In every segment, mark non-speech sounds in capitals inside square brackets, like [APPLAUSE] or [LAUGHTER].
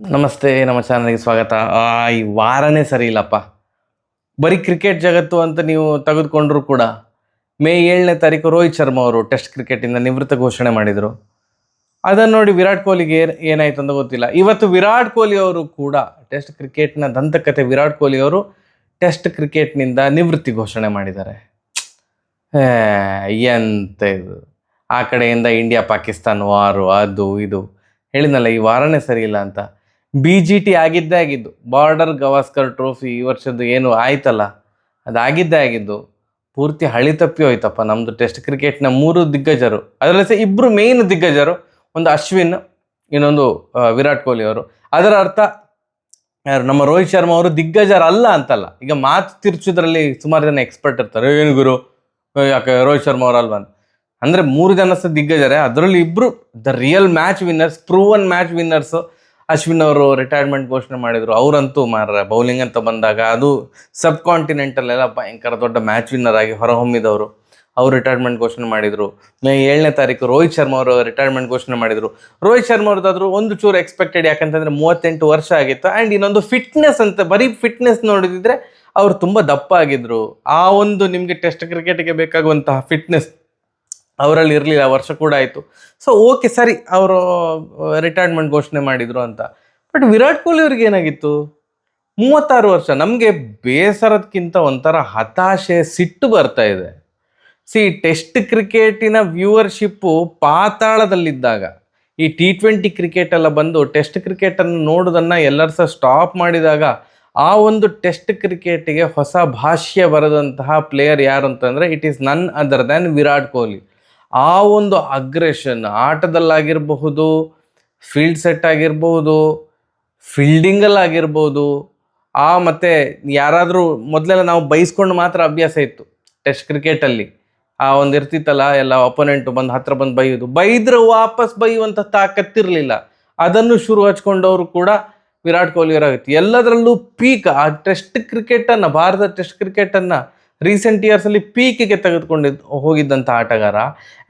ನಮಸ್ತೆ, ನಮ್ಮ ಚಾನಲ್ಗೆ ಸ್ವಾಗತ. ಈ ವಾರನೇ ಸರಿ ಇಲ್ಲಪ್ಪ ಬರೀ ಕ್ರಿಕೆಟ್ ಜಗತ್ತು ಅಂತ ನೀವು ತೆಗೆದುಕೊಂಡ್ರು ಕೂಡ ಮೇ ಏಳನೇ ತಾರೀಕು ರೋಹಿತ್ ಶರ್ಮಾ ಅವರು ಟೆಸ್ಟ್ ಕ್ರಿಕೆಟಿಂದ ನಿವೃತ್ತ ಘೋಷಣೆ ಮಾಡಿದರು. ಅದನ್ನು ನೋಡಿ ವಿರಾಟ್ ಕೊಹ್ಲಿಗೆ ಏನಾಯಿತು ಅಂತ ಗೊತ್ತಿಲ್ಲ. ಇವತ್ತು ವಿರಾಟ್ ಕೊಹ್ಲಿ ಅವರು ಕೂಡ ಟೆಸ್ಟ್ ಕ್ರಿಕೆಟ್ನ ದಂತಕತೆ ವಿರಾಟ್ ಕೊಹ್ಲಿ ಅವರು ಟೆಸ್ಟ್ ಕ್ರಿಕೆಟ್ನಿಂದ ನಿವೃತ್ತಿ ಘೋಷಣೆ ಮಾಡಿದ್ದಾರೆ. ಎಂತ ಇದು. ಆ ಕಡೆಯಿಂದ ಇಂಡಿಯಾ, ಪಾಕಿಸ್ತಾನ್ ವಾರು, ಅದು, ಇದು. ಹೇಳಿದ್ನಲ್ಲ, ಈ ವಾರನೇ ಸರಿ ಇಲ್ಲ ಅಂತ. ಬಿ ಜಿ ಟಿ ಆಗಿದ್ದೇ ಆಗಿದ್ದು. ಬಾರ್ಡರ್ ಗವಾಸ್ಕರ್ ಟ್ರೋಫಿ ಈ ವರ್ಷದ್ದು ಏನು ಆಯ್ತಲ್ಲ? ಅದಾಗಿದ್ದೇ ಆಗಿದ್ದು. ಪೂರ್ತಿ ಹಳಿ ತಪ್ಪಿ ಹೋಯ್ತಪ್ಪ ನಮ್ಮದು ಟೆಸ್ಟ್ ಕ್ರಿಕೆಟ್ನ ಮೂರು ದಿಗ್ಗಜರು. ಅದರಲ್ಲಿ ಸಹ ಇಬ್ಬರು ಮೇಯ್ನ್ ದಿಗ್ಗಜರು. ಒಂದು ಅಶ್ವಿನ್, ಇನ್ನೊಂದು ವಿರಾಟ್ ಕೊಹ್ಲಿ ಅವರು. ಅದರ ಅರ್ಥ ನಮ್ಮ ರೋಹಿತ್ ಶರ್ಮಾ ಅವರು ದಿಗ್ಗಜರಲ್ಲ ಅಂತಲ್ಲ. ಈಗ ಮಾತು ತಿರ್ಚೋದ್ರಲ್ಲಿ ಸುಮಾರು ಜನ ಎಕ್ಸ್ಪರ್ಟ್ ಇರ್ತಾರೆ. ಏನು ಗುರು? ಯಾಕೆ ರೋಹಿತ್ ಶರ್ಮಾ ಅವರಲ್ವಾ ಅಂದರೆ ಮೂರು ಜನ ಸಹ ದಿಗ್ಗಜರೇ. ಅದರಲ್ಲಿ ಇಬ್ಬರು the real match winners proven match winners Ashwin ಅವರು ರಿಟೈರ್ಮೆಂಟ್ ಘೋಷಣೆ ಮಾಡಿದರು. ಅವರಂತೂ ಮಾರ ಬೌಲಿಂಗ್ ಅಂತ ಬಂದಾಗ ಅದು ಸಬ್ ಕಾಂಟಿನೆಂಟಲ್ಲೆಲ್ಲ ಭಯಂಕರ ದೊಡ್ಡ ಮ್ಯಾಚ್ ವಿನ್ನರ್ ಆಗಿ ಹೊರಹೊಮ್ಮಿದವರು. ಅವರು ರಿಟೈರ್ಮೆಂಟ್ ಘೋಷಣೆ ಮಾಡಿದರು. ಮೇ ಏಳನೇ ತಾರೀಕು ರೋಹಿತ್ ಶರ್ಮಾ ಅವರು ರಿಟೈರ್ಮೆಂಟ್ ಘೋಷಣೆ ಮಾಡಿದರು. ರೋಹಿತ್ ಶರ್ಮಾ ಅವ್ರದ್ದಾದ್ರೂ ಒಂದು ಚೂರು ಎಕ್ಸ್ಪೆಕ್ಟೆಡ್ ಯಾಕಂತಂದರೆ ಮೂವತ್ತೆಂಟು ವರ್ಷ ಆಗಿತ್ತು. ಆ್ಯಂಡ್ ಇನ್ನೊಂದು ಫಿಟ್ನೆಸ್ ಅಂತ, ಬರೀ ಫಿಟ್ನೆಸ್ ನೋಡಿದಿದ್ರೆ ಅವರು ತುಂಬ ದಪ್ಪ ಆಗಿದ್ರು. ಆ ಒಂದು ನಿಮಗೆ ಟೆಸ್ಟ್ ಕ್ರಿಕೆಟ್ಗೆ ಬೇಕಾಗುವಂತಹ ಫಿಟ್ನೆಸ್ ಅವರಲ್ಲಿ ಇರಲಿಲ್ಲ ವರ್ಷ ಕೂಡ ಆಯಿತು. ಸೊ ಓಕೆ ಸರಿ, ಅವರು ರಿಟೈರ್ಮೆಂಟ್ ಘೋಷಣೆ ಮಾಡಿದರು ಅಂತ. ಬಟ್ ವಿರಾಟ್ ಕೊಹ್ಲಿ ಅವ್ರಿಗೆ ಏನಾಗಿತ್ತು? ಮೂವತ್ತಾರು ವರ್ಷ, ನಮಗೆ ಬೇಸರದಕ್ಕಿಂತ ಒಂಥರ ಹತಾಶೆ, ಸಿಟ್ಟು ಬರ್ತಾ ಇದೆ. ಸಿ ಟೆಸ್ಟ್ ಕ್ರಿಕೆಟಿನ ವ್ಯೂವರ್ಶಿಪ್ಪು ಪಾತಾಳದಲ್ಲಿದ್ದಾಗ, ಈ ಟಿ ಟ್ವೆಂಟಿ ಕ್ರಿಕೆಟ್ ಎಲ್ಲ ಬಂದು ಟೆಸ್ಟ್ ಕ್ರಿಕೆಟನ್ನು ನೋಡೋದನ್ನು ಎಲ್ಲರೂ ಸಹ ಸ್ಟಾಪ್ ಮಾಡಿದಾಗ, ಆ ಒಂದು ಟೆಸ್ಟ್ ಕ್ರಿಕೆಟಿಗೆ ಹೊಸ ಭಾಷ್ಯ ಬರೆದಂತಹ ಪ್ಲೇಯರ್ ಯಾರು ಅಂತಂದರೆ it is none other than Virat Kohli. ಆ ಒಂದು ಅಗ್ರೆಷನ್ ಆಟದಲ್ಲಾಗಿರಬಹುದು ಫೀಲ್ಡ್ ಸೆಟ್ ಆಗಿರ್ಬೋದು ಫೀಲ್ಡಿಂಗಲ್ಲಾಗಿರ್ಬೋದು ಆ ಮತ್ತು ಯಾರಾದರೂ ಮೊದಲೆಲ್ಲ ನಾವು ಬೈಸ್ಕೊಂಡು ಮಾತ್ರ ಅಭ್ಯಾಸ ಇತ್ತು. ಟೆಸ್ಟ್ ಕ್ರಿಕೆಟಲ್ಲಿ ಆ ಒಂದು ಇರ್ತಿತ್ತಲ್ಲ, ಎಲ್ಲ ಅಪೋನೆಂಟು ಬಂದು ಹತ್ರ ಬಂದು ಬೈಯೋದು. ಬೈದ್ರೆ ವಾಪಸ್ ಬೈಯುವಂಥ ತಾಕತ್ತಿರಲಿಲ್ಲ. ಅದನ್ನು ಶುರು ಹಚ್ಕೊಂಡವರು ಕೂಡ ವಿರಾಟ್ ಕೊಹ್ಲಿ ಅವರಾಗುತ್ತೆ. ಎಲ್ಲದರಲ್ಲೂ ಪೀಕ್ ಆ ಟೆಸ್ಟ್ ಕ್ರಿಕೆಟನ್ನು ಭಾರತ ಟೆಸ್ಟ್ ಕ್ರಿಕೆಟನ್ನು ರೀಸೆಂಟ್ ಇಯರ್ಸಲ್ಲಿ ಪೀಕಿಗೆ ತೆಗೆದುಕೊಂಡಿದ್ದು ಹೋಗಿದ್ದಂಥ ಆಟಗಾರ.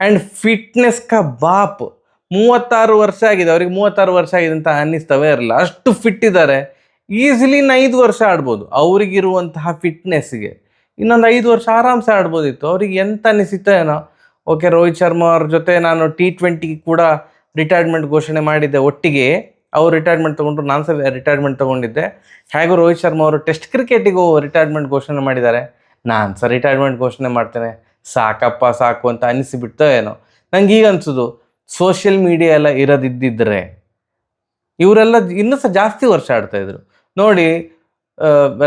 ಆ್ಯಂಡ್ ಫಿಟ್ನೆಸ್ ಕ ಬಾಪ್. ಮೂವತ್ತಾರು ವರ್ಷ ಆಗಿದೆ, ಅವ್ರಿಗೆ ಮೂವತ್ತಾರು ವರ್ಷ ಆಗಿದೆ ಅಂತ ಅನ್ನಿಸ್ತವೇ ಇರಲಿಲ್ಲ. ಅಷ್ಟು ಫಿಟ್ ಇದ್ದಾರೆ ಈಸಿಲಿ ಇನ್ನು ಐದು ವರ್ಷ ಆಡ್ಬೋದು. ಅವರಿಗಿರುವಂತಹ ಫಿಟ್ನೆಸ್ಗೆ ಇನ್ನೊಂದು ಐದು ವರ್ಷ ಆರಾಮ್ಸೆ ಆಡ್ಬೋದಿತ್ತು. ಅವ್ರಿಗೆ ಎಂತ ಅನಿಸಿತ ಏನೋ. ಓಕೆ ರೋಹಿತ್ ಶರ್ಮಾ ಅವ್ರ ಜೊತೆ ನಾನು ಟಿ ಟ್ವೆಂಟಿ ಕೂಡ ರಿಟೈರ್ಮೆಂಟ್ ಘೋಷಣೆ ಮಾಡಿದ್ದೆ ಒಟ್ಟಿಗೆ. ಅವ್ರು ರಿಟೈರ್ಮೆಂಟ್ ತೊಗೊಂಡ್ರು, ನಾನು ಸಹ ರಿಟೈರ್ಮೆಂಟ್ ತೊಗೊಂಡಿದ್ದೆ. ಹೇಗೂ ರೋಹಿತ್ ಶರ್ಮಾ ಅವರು ಟೆಸ್ಟ್ ಕ್ರಿಕೆಟಿಗೂ ರಿಟೈರ್ಮೆಂಟ್ ಘೋಷಣೆ ಮಾಡಿದ್ದಾರೆ. ನಾನು ಸಹ ರಿಟೈರ್ಮೆಂಟ್ ಘೋಷಣೆ ಮಾಡ್ತೇನೆ. ಸಾಕಪ್ಪ, ಸಾಕು ಅಂತ ಅನಿಸಿಬಿಡ್ತೋ ಏನೋ. ನಂಗೆ ಈಗ ಅನಿಸೋದು ಸೋಷಿಯಲ್ ಮೀಡಿಯಾ ಎಲ್ಲ ಇರೋದಿದ್ದಿದ್ರೆ ಇವರೆಲ್ಲ ಇನ್ನೂ ಸಹ ಜಾಸ್ತಿ ವರ್ಷ ಆಡ್ತಾಯಿದ್ರು ನೋಡಿ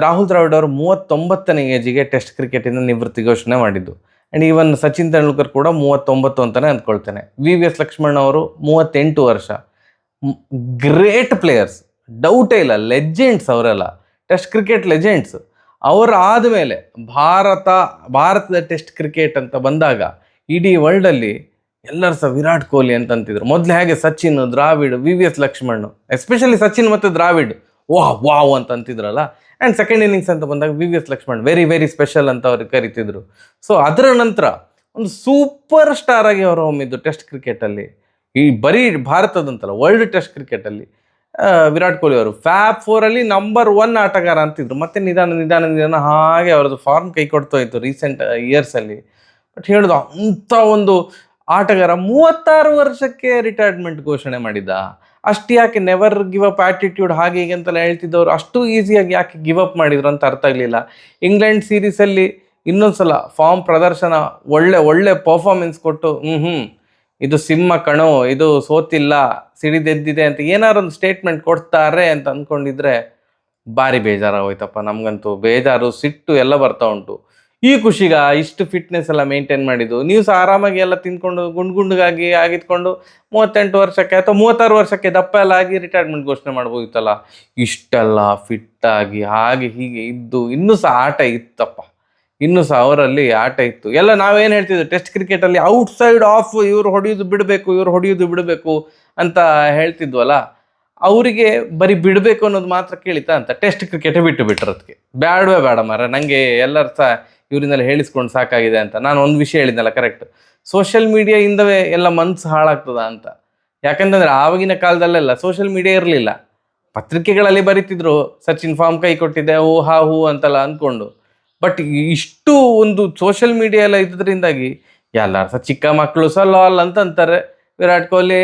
ರಾಹುಲ್ ದ್ರಾವಿಡ್ ಅವರು ಮೂವತ್ತೊಂಬತ್ತನೇ ಏಜಿಗೆ ಟೆಸ್ಟ್ ಕ್ರಿಕೆಟಿಂದ ನಿವೃತ್ತಿ ಘೋಷಣೆ ಮಾಡಿದ್ದು. ಆ್ಯಂಡ್ ಈವನ್ ಸಚಿನ್ ತೆಂಡೂಲ್ಕರ್ ಕೂಡ ಮೂವತ್ತೊಂಬತ್ತು ಅಂತಲೇ ಅಂದ್ಕೊಳ್ತೇನೆ. ವಿ ವಿ ಎಸ್ ಲಕ್ಷ್ಮಣ್ ಅವರು ಮೂವತ್ತೆಂಟು ವರ್ಷ. ಗ್ರೇಟ್ ಪ್ಲೇಯರ್ಸ್ ಡೌಟೇ ಇಲ್ಲ ಲೆಜೆಂಡ್ಸ್ ಅವರೆಲ್ಲ. ಟೆಸ್ಟ್ ಕ್ರಿಕೆಟ್ ಲೆಜೆಂಡ್ಸ್ ಅವರ ಆದಮೇಲೆ ಭಾರತ, ಭಾರತದ ಟೆಸ್ಟ್ ಕ್ರಿಕೆಟ್ ಅಂತ ಬಂದಾಗ ಇಡೀ ವರ್ಲ್ಡಲ್ಲಿ ಎಲ್ಲರೂ ಸಹ ವಿರಾಟ್ ಕೊಹ್ಲಿ ಅಂತಂತಿದ್ರು. ಮೊದಲು ಹೇಗೆ Sachin, Dravid V V S Laxman especially Sachin ಮತ್ತು ದ್ರಾವಿಡ್ ವಾಹ್ ವಾವ್ ಅಂತ ಅಂತಿದ್ರಲ್ಲ ಆ್ಯಂಡ್ ಸೆಕೆಂಡ್ ಇನ್ನಿಂಗ್ಸ್ ಅಂತ ಬಂದಾಗ V V S Laxman very very special ಅಂತ ಅವ್ರು ಕರಿತಿದ್ರು. ಸೊ ಅದರ ನಂತರ ಒಂದು ಸೂಪರ್ ಸ್ಟಾರ್ ಆಗಿ ಅವರು ಹೊಮ್ಮಿದ್ದು ಟೆಸ್ಟ್ ಕ್ರಿಕೆಟಲ್ಲಿ ಈ ಬರೀ ಭಾರತದಂತಲ್ಲ ವರ್ಲ್ಡ್ ಟೆಸ್ಟ್ ಕ್ರಿಕೆಟಲ್ಲಿ ವಿರಾಟ್ ಕೊಹ್ಲಿ ಅವರು. ಫ್ಯಾಪ್ ಫೋರಲ್ಲಿ ನಂಬರ್ ಒನ್ ಆಟಗಾರ ಅಂತಿದ್ರು. ಮತ್ತೆ ನಿಧಾನ ನಿಧಾನ ನಿಧಾನ ಹಾಗೆ ಅವ್ರದ್ದು ಫಾರ್ಮ್ ಕೈ ಕೊಡ್ತಾ ಇತ್ತು ರೀಸೆಂಟ್ ಇಯರ್ಸಲ್ಲಿ ಬಟ್ ಹೇಳೋದು, ಅಂಥ ಒಂದು ಆಟಗಾರ ಮೂವತ್ತಾರು ವರ್ಷಕ್ಕೆ ರಿಟೈರ್ಮೆಂಟ್ ಘೋಷಣೆ ಮಾಡಿದ್ದ. ಅಷ್ಟು ಯಾಕೆ ನೆವರ್ ಗಿವ್ ಅಪ್ ಆಟಿಟ್ಯೂಡ್ ಹಾಗೆ ಹೀಗೆ ಅಂತೆಲ್ಲ ಹೇಳ್ತಿದ್ದವರು. ಅಷ್ಟು ಈಸಿಯಾಗಿ ಯಾಕೆ ಗಿವ್ ಅಪ್ ಮಾಡಿದ್ರು ಅಂತ ಅರ್ಥ ಆಗಲಿಲ್ಲ. ಇಂಗ್ಲೆಂಡ್ ಸೀರೀಸಲ್ಲಿ ಇನ್ನೊಂದ್ಸಲ ಫಾರ್ಮ್ ಪ್ರದರ್ಶನ, ಒಳ್ಳೆ ಒಳ್ಳೆ ಪರ್ಫಾರ್ಮೆನ್ಸ್ ಕೊಟ್ಟು ಹ್ಞೂ ಹ್ಞೂ ಇದು ಸಿಂಹ ಕಣು, ಇದು ಸೋತಿಲ್ಲ, ಸಿಡಿದೆದ್ದಿದೆ ಅಂತ ಏನಾದ್ರು ಒಂದು ಸ್ಟೇಟ್ಮೆಂಟ್ ಕೊಡ್ತಾರೆ ಅಂತ ಅಂದ್ಕೊಂಡಿದ್ರೆ ಭಾರಿ ಬೇಜಾರಾಗೋಯ್ತಪ್ಪ. ನಮಗಂತೂ ಬೇಜಾರು, ಸಿಟ್ಟು ಎಲ್ಲ ಬರ್ತಾ ಉಂಟು. ಈ ಖುಷಿಗ ಇಷ್ಟು ಫಿಟ್ನೆಸ್ ಎಲ್ಲ ಮೇಂಟೈನ್ ಮಾಡಿದ್ದು? ನೀವು ಸಹ ಆರಾಮಾಗಿ ಎಲ್ಲ ತಿಂದ್ಕೊಂಡು ಗುಂಡು ಗುಂಡುಗಾಗಿ ಆಗಿದ್ಕೊಂಡು ಮೂವತ್ತೆಂಟು ವರ್ಷಕ್ಕೆ ಅಥವಾ ಮೂವತ್ತಾರು ವರ್ಷಕ್ಕೆ ದಪ್ಪ ಎಲ್ಲ ಆಗಿ ರಿಟೈರ್ಮೆಂಟ್ ಘೋಷಣೆ ಮಾಡ್ಬೋದಿತ್ತಲ್ಲ? ಇಷ್ಟೆಲ್ಲ ಫಿಟ್ಟಾಗಿ ಹಾಗೆ ಹೀಗೆ ಇದ್ದು ಇನ್ನೂ ಸಹ ಆಟ ಇತ್ತಪ್ಪ. ಇನ್ನೂ ಸಹ ಅವರಲ್ಲಿ ಆಟ ಇತ್ತು. ಎಲ್ಲ ನಾವೇನು ಹೇಳ್ತಿದ್ವಿ ಟೆಸ್ಟ್ ಕ್ರಿಕೆಟಲ್ಲಿ ಔಟ್ ಸೈಡ್ ಆಫ್ ಇವರು ಹೊಡೆಯೋದು ಬಿಡಬೇಕು, ಇವರು ಹೊಡೆಯೋದು ಬಿಡಬೇಕು ಅಂತ ಹೇಳ್ತಿದ್ವಲ್ಲ, ಅವರಿಗೆ ಬರೀ ಬಿಡಬೇಕು ಅನ್ನೋದು ಮಾತ್ರ ಕೇಳಿತಾ ಅಂತ. ಟೆಸ್ಟ್ ಕ್ರಿಕೆಟೇ ಬಿಟ್ಟು ಬಿಟ್ರು ಅದಕ್ಕೆ ಬೇಡವೇ ಬೇಡ ಮಾರ ನನಗೆ ಎಲ್ಲರೂ ಸಹ ಇವರಿಂದೆಲ್ಲ ಹೇಳಿಸ್ಕೊಂಡು ಸಾಕಾಗಿದೆ ಅಂತ. ನಾನು ಒಂದು ವಿಷಯ ಹೇಳಿದ್ನಲ್ಲ ಕರೆಕ್ಟ್ ಸೋಷಿಯಲ್ ಮೀಡಿಯಾಯಿಂದವೇ ಎಲ್ಲ ಮನ್ಸು ಹಾಳಾಗ್ತದ ಅಂತ. ಯಾಕಂತಂದರೆ ಆವಾಗಿನ ಕಾಲದಲ್ಲೆಲ್ಲ ಸೋಷಿಯಲ್ ಮೀಡಿಯಾ ಇರಲಿಲ್ಲ. ಪತ್ರಿಕೆಗಳಲ್ಲಿ ಬರೀತಿದ್ರು, ಸಚಿನ್ ಫಾರ್ಮ್ ಕೈ ಕೊಟ್ಟಿದೆ ಓ ಹಾ, ಹೂ ಅಂತೆಲ್ಲ ಅಂದ್ಕೊಂಡು. ಬಟ್ ಇಷ್ಟು ಒಂದು ಸೋಷಿಯಲ್ ಮೀಡಿಯಾ ಎಲ್ಲ ಇದ್ದರಿಂದಾಗಿ ಎಲ್ಲರೂ ಸಹ ಚಿಕ್ಕ ಮಕ್ಕಳು ಸಹ ಲಾಲ್ ಅಂತ ಅಂತಾರೆ. ವಿರಾಟ್ ಕೊಹ್ಲಿ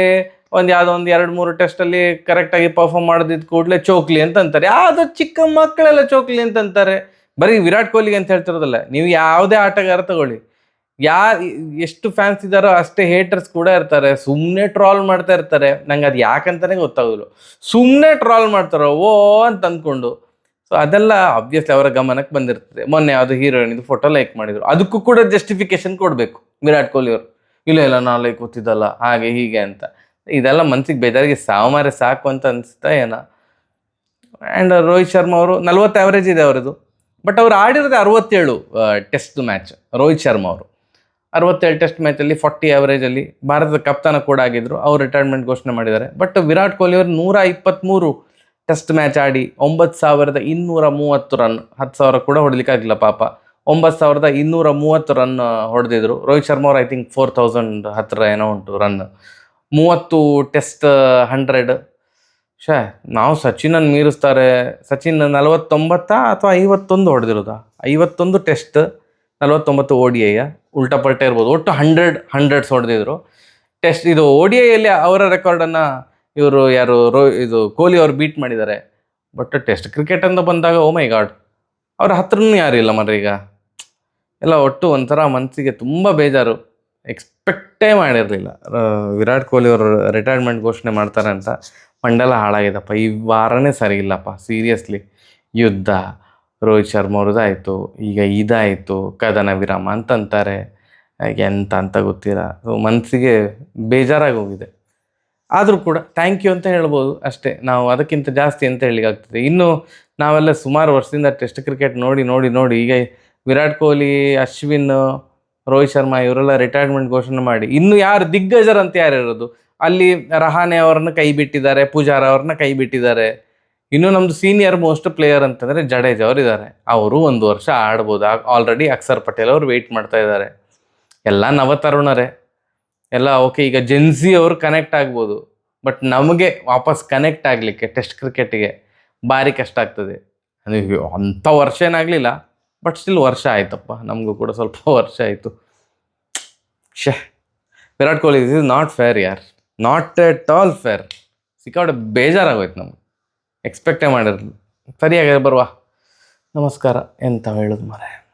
ಒಂದು ಯಾವುದೋ ಒಂದು ಎರಡು ಮೂರು ಟೆಸ್ಟಲ್ಲಿ ಕರೆಕ್ಟಾಗಿ ಪರ್ಫಾರ್ಮ್ ಮಾಡದಿದ್ದ ಕೂಡಲೇ ಚೋಕ್ಲಿ ಅಂತ ಅಂತಾರೆ. ಯಾವುದೋ ಚಿಕ್ಕ ಮಕ್ಕಳೆಲ್ಲ ಚೋಕ್ಲಿ ಅಂತ ಅಂತಾರೆ. ಬರೀ ವಿರಾಟ್ ಕೊಹ್ಲಿಗೆ ಅಂತ ಹೇಳ್ತಿರೋದಲ್ಲ, ನೀವು ಯಾವುದೇ ಆಟಗಾರ ತಗೊಳ್ಳಿ. ಯಾ, ಎಷ್ಟು ಫ್ಯಾನ್ಸ್ ಇದ್ದಾರೋ ಅಷ್ಟೇ ಹೇಟರ್ಸ್ ಕೂಡ ಇರ್ತಾರೆ. ಸುಮ್ಮನೆ ಟ್ರಾಲ್ ಮಾಡ್ತಾ ಇರ್ತಾರೆ. ನಂಗೆ ಅದು ಯಾಕಂತಾನೆ ಗೊತ್ತಾಗೋದಿಲ್ಲ. ಸುಮ್ಮನೆ ಟ್ರಾಲ್ ಮಾಡ್ತಾರೋ, ಓ, ಅಂತ ಅಂದ್ಕೊಂಡು. ಸೊ ಅದೆಲ್ಲ ಆಬ್ವಿಯಸ್ಲಿ ಅವರ ಗಮನಕ್ಕೆ ಬಂದಿರ್ತದೆ. ಮೊನ್ನೆ ಅದು ಹೀರೋಯಿನ್ ಇದು ಫೋಟೋ ಲೈಕ್ ಮಾಡಿದ್ರು. ಅದಕ್ಕೂ ಕೂಡ ಜಸ್ಟಿಫಿಕೇಶನ್ ಕೊಡಬೇಕು ವಿರಾಟ್ ಕೊಹ್ಲಿ ಅವರು. ಇಲ್ಲ ಇಲ್ಲ ನಾ ಲೈಕ್ ಗೊತ್ತಿದ್ದಲ್ಲ ಹಾಗೆ ಹೀಗೆ ಅಂತ. ಇದೆಲ್ಲ ಮನ್ಸಿಗೆ ಬೇಜಾರಿಗೆ ಸಾಮಾರೆ ಸಾಕು ಅಂತ ಅನಿಸ್ತಾ ಏನೋ. ಆ್ಯಂಡ್ ರೋಹಿತ್ ಶರ್ಮಾ ಅವರು ನಲ್ವತ್ತು ಆ್ಯಾವ್ರೇಜ್ ಇದೆ ಅವರದು ಬಟ್ ಅವ್ರು ಆಡಿರೋದು ಅರವತ್ತೇಳು ಟೆಸ್ಟ್ ಮ್ಯಾಚ್ ರೋಹಿತ್ ಶರ್ಮಾ ಅವರು. ಅರವತ್ತೇಳು ಟೆಸ್ಟ್ ಮ್ಯಾಚಲ್ಲಿ ಫಾರ್ಟಿ ಆವರೇಜಲ್ಲಿ ಭಾರತದ ಕಪ್ತಾನ ಕೂಡ ಆಗಿದ್ರು. ಅವ್ರು ರಿಟೈರ್ಮೆಂಟ್ ಘೋಷಣೆ ಮಾಡಿದ್ದಾರೆ. ಬಟ್ ವಿರಾಟ್ ಕೊಹ್ಲಿ ಅವರು ನೂರ ಇಪ್ಪತ್ತ್ಮೂರು ಟೆಸ್ಟ್ ಮ್ಯಾಚ್ ಆಡಿ ಒಂಬತ್ತು ಸಾವಿರದ ಇನ್ನೂರ ಮೂವತ್ತು ರನ್, ಹತ್ತು ಸಾವಿರ ಕೂಡ ಹೊಡಲಿಕ್ಕಾಗಿಲ್ಲ ಪಾಪ. ಒಂಬತ್ತು ಸಾವಿರದ ಇನ್ನೂರ ಮೂವತ್ತು ರನ್ ಹೊಡೆದಿದ್ರು. ರೋಹಿತ್ ಶರ್ಮಾ ಅವ್ರು ಐ ಥಿಂಕ್ ಫೋರ್ ತೌಸಂಡ್ ಹತ್ತಿರ ಏನೋ ಉಂಟು ರನ್ ಮೂವತ್ತು ಟೆಸ್ಟ್ ಹಂಡ್ರೆಡ್ ಶೇ ನಾವು ಸಚಿನನ್ನು ಮೀರಿಸ್ತಾರೆ. ಸಚಿನ್ ನಲವತ್ತೊಂಬತ್ತ ಅಥವಾ ಐವತ್ತೊಂದು ಹೊಡೆದಿರೋದಾ? ಐವತ್ತೊಂದು ಟೆಸ್ಟ್, ನಲವತ್ತೊಂಬತ್ತು ಓ ಡಿ ಐಯ ಉಲ್ಟಾ ಪಲ್ಟಾ ಇರ್ಬೋದು. ಒಟ್ಟು ಹಂಡ್ರೆಡ್ ಹಂಡ್ರೆಡ್ಸ್ ಹೊಡೆದಿದ್ರು. ಟೆಸ್ಟ್, ಇದು ಓ ಡಿ ಐಯಲ್ಲಿ ಅವರ ರೆಕಾರ್ಡನ್ನು ಇವರು ಯಾರು ರೋ, ಇದು ಕೊಹ್ಲಿ ಅವ್ರು ಬೀಟ್ ಮಾಡಿದ್ದಾರೆ. ಬಟ್ ಟೆಸ್ಟ್ ಕ್ರಿಕೆಟ್ ಅಂತ ಬಂದಾಗ ಓ ಮೈ ಗಾಡ್ ಅವ್ರ ಹತ್ರನೂ ಯಾರೂ ಇಲ್ಲ ಮರ ಈಗ. ಎಲ್ಲ ಒಟ್ಟು ಒಂಥರ ಮನಸ್ಸಿಗೆ ತುಂಬ ಬೇಜಾರು. ಎಕ್ಸ್ಪೆಕ್ಟೇ ಮಾಡಿರಲಿಲ್ಲ. ವಿರಾಟ್ ಕೊಹ್ಲಿ ಅವರು ರಿಟೈರ್ಮೆಂಟ್ ಘೋಷಣೆ ಮಾಡ್ತಾರೆ ಅಂತ. ಮಂಡಲ ಹಾಳಾಗಿದೆಪ್ಪ. ಈ ವಾರನೇ ಸರಿ ಇಲ್ಲಪ್ಪ. ಸೀರಿಯಸ್ಲಿ ಯುದ್ಧ. ರೋಹಿತ್ ಶರ್ಮಾ ಅವ್ರದ್ದಾಯಿತು ಈಗ ಇದಾಯಿತು. ಕದನ ವಿರಾಮ ಅಂತಂತಾರೆ. ಎಂತ ಅಂತ ಗೊತ್ತಿಲ್ಲ. ಮನಸ್ಸಿಗೆ ಬೇಜಾರಾಗಿ ಹೋಗಿದೆ. ಆದರೂ ಕೂಡ ಥ್ಯಾಂಕ್ ಯು ಅಂತ ಹೇಳ್ಬೋದು ಅಷ್ಟೇ. ನಾವು ಅದಕ್ಕಿಂತ ಜಾಸ್ತಿ ಅಂತ ಹೇಳಿಗಾಗ್ತದೆ ಇನ್ನು ನಾವೆಲ್ಲ ಸುಮಾರು ವರ್ಷದಿಂದ ಟೆಸ್ಟ್ ಕ್ರಿಕೆಟ್ ನೋಡಿ ನೋಡಿ ನೋಡಿ ಈಗ ವಿರಾಟ್ ಕೊಹ್ಲಿ, ಅಶ್ವಿನ್, ರೋಹಿತ್ ಶರ್ಮಾ ಇವರೆಲ್ಲ ರಿಟೈರ್ಮೆಂಟ್ ಘೋಷಣೆ ಮಾಡಿ. ಇನ್ನು ಯಾರು ದಿಗ್ಗಜರ್ ಅಂತ ಯಾರು ಇರೋದು? ಅಲ್ಲಿ ರಹಾನೆ ಅವ್ರನ್ನ ಕೈ ಬಿಟ್ಟಿದ್ದಾರೆ, ಪೂಜಾರ ಅವ್ರನ್ನ ಕೈ ಬಿಟ್ಟಿದ್ದಾರೆ. ಇನ್ನು ನಮ್ಮದು ಸೀನಿಯರ್ ಮೋಸ್ಟ್ ಪ್ಲೇಯರ್ ಅಂತಂದರೆ ಜಡೇಜ್ ಅವರು ಇದ್ದಾರೆ. ಅವರು ಒಂದು ವರ್ಷ ಆಡ್ಬೋದು. ಆಲ್ರೆಡಿ ಅಕ್ಷರ್ ಪಟೇಲ್ ಅವರು ವೆಯ್ಟ್ ಮಾಡ್ತಾ ಇದ್ದಾರೆ. ಎಲ್ಲ ನವತರುಣರೇ. ಎಲ್ಲ ಓಕೆ ಈಗ ಜೆನ್ಸಿ ಅವರು ಕನೆಕ್ಟ್ ಆಗ್ಬೋದು ಬಟ್ ನಮಗೆ ವಾಪಸ್ ಕನೆಕ್ಟ್ ಆಗಲಿಕ್ಕೆ ಟೆಸ್ಟ್ ಕ್ರಿಕೆಟ್ಗೆ ಭಾರಿ ಕಷ್ಟ ಆಗ್ತದೆ. ಅದು ಅಂಥ ವರ್ಷ ಏನಾಗಲಿಲ್ಲ ಬಟ್ ಸ್ಟಿಲ್ ವರ್ಷ ಆಯ್ತಪ್ಪ. ನಮಗೂ ಕೂಡ ಸ್ವಲ್ಪ [LAUGHS] ವರ್ಷ ಆಯಿತು. ಶೇ Virat Kohli this is not fair ಯಾರ್. ನಾಟ್ ಎಟ್ ಆಲ್ ಫೇರ್ ಸಿಕ್ಕಾಪಟ್ಟೆ ಬೇಜಾರಾಗೋಯ್ತು ನಮ್ಗೆ. ಎಕ್ಸ್ಪೆಕ್ಟೇ ಮಾಡಿರಲಿಲ್ಲ. ಸರಿಯಾಗಿ ಬರುವ. ನಮಸ್ಕಾರ ಎಂತ ಹೇಳೋದು ಮಾರೆ